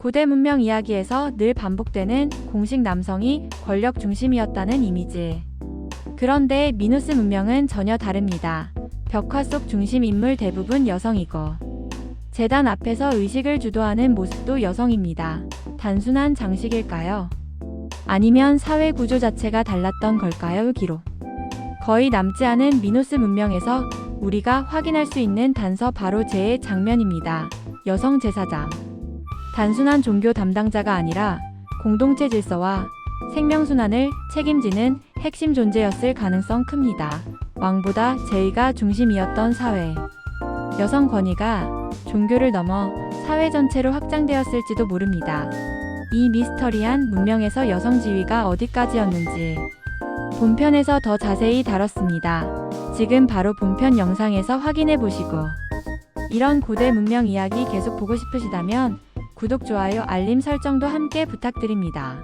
고대 문명 이야기에서 늘 반복되는 공식 남성이 권력 중심이었다는 이미지. 그런데 미누스 문명은 전혀 다릅니다. 벽화 속 중심 인물 대부분 여성이고, 재단 앞에서 의식을 주도하는 모습도 여성입니다. 단순한 장식일까요? 아니면 사회 구조 자체가 달랐던 걸까요? 기록. 거의 남지 않은 미노스 문명에서 우리가 확인할 수 있는 단서 바로 제의 장면입니다. 여성 제사장. 단순한 종교 담당자가 아니라 공동체 질서와 생명순환을 책임지는 핵심 존재였을 가능성 큽니다. 왕보다 제의가 중심이었던 사회. 여성 권위가 종교를 넘어 사회 전체로 확장되었을지도 모릅니다. 이 미스터리한 문명에서 여성 지위가 어디까지였는지 본편에서 더 자세히 다뤘습니다. 지금 바로 본편 영상에서 확인해 보시고 이런 고대 문명 이야기 계속 보고 싶으시다면 구독, 좋아요, 알림 설정도 함께 부탁드립니다.